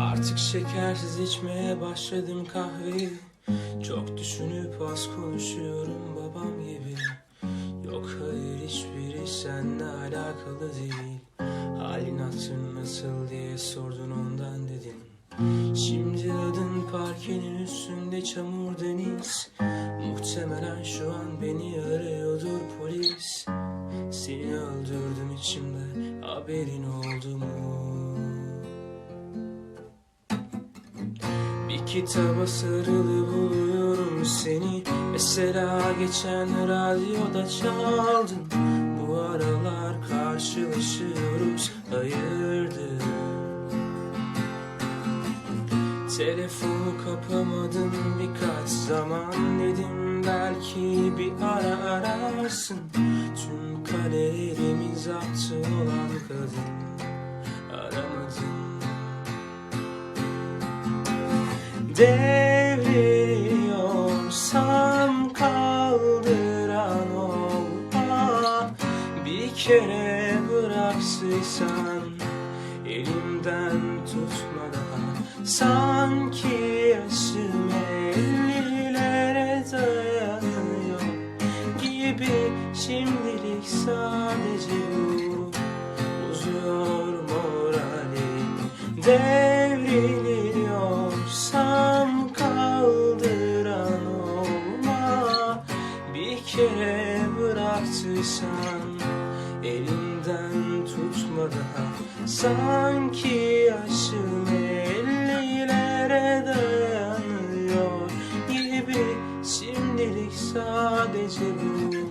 Artık şekersiz içmeye başladım kahveyi. Çok düşünüp az konuşuyorum babam gibi. Yok hayır hiçbiri seninle alakalı değil. Halin hatırın nasıl diye sordun ondan dedim Şimdi adın parkenin üstünde çamur deniz. Muhtemelen şu an beni arıyordur polis. Seni öldürdüm içimde haberin oldu mu? Bir kitaba sarılı buluyorum seni. Mesela geçen radyoda çaldın. Bu aralar karşılaşıyoruz hayırdır? Telefonu kapamadım birkaç zaman dedim. Belki bir ara ararsın. Tüm kalelerimi zaptı olan kadın. Aramadın Devriliyorsam kaldıran olma Bir kere bıraksıysan elimden tutma daha Sanki yaşım ellilere dayanıyor Gibi şimdilik sadece bu Bozuyor moralim Devriliyorsam kere bıraktıysan Elimden tutma Sanki yaşım ellilere dayanıyor Gibi şimdilik sadece bu